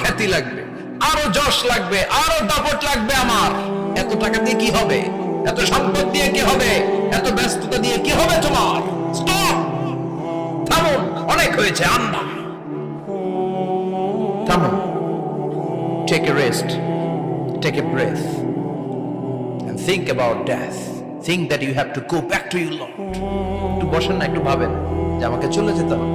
খ্যাতি লাগবে, আরও যশ লাগবে, আরও দাপট লাগবে আমার। এত টাকা দিয়ে কি হবে? এত সম্পদ দিয়ে কি হবে? এত ব্যস্ততা দিয়ে কি হবে তোমার? থামুন, অনেক হয়েছে আন্না থামুন। Take a rest take a breath and think about death. Think that you have to go back to your Lord. একটু বসেন না, একটু ভাবেন যে আমাকে চলে যেতে হবে।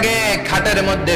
আগে খাটের মধ্যে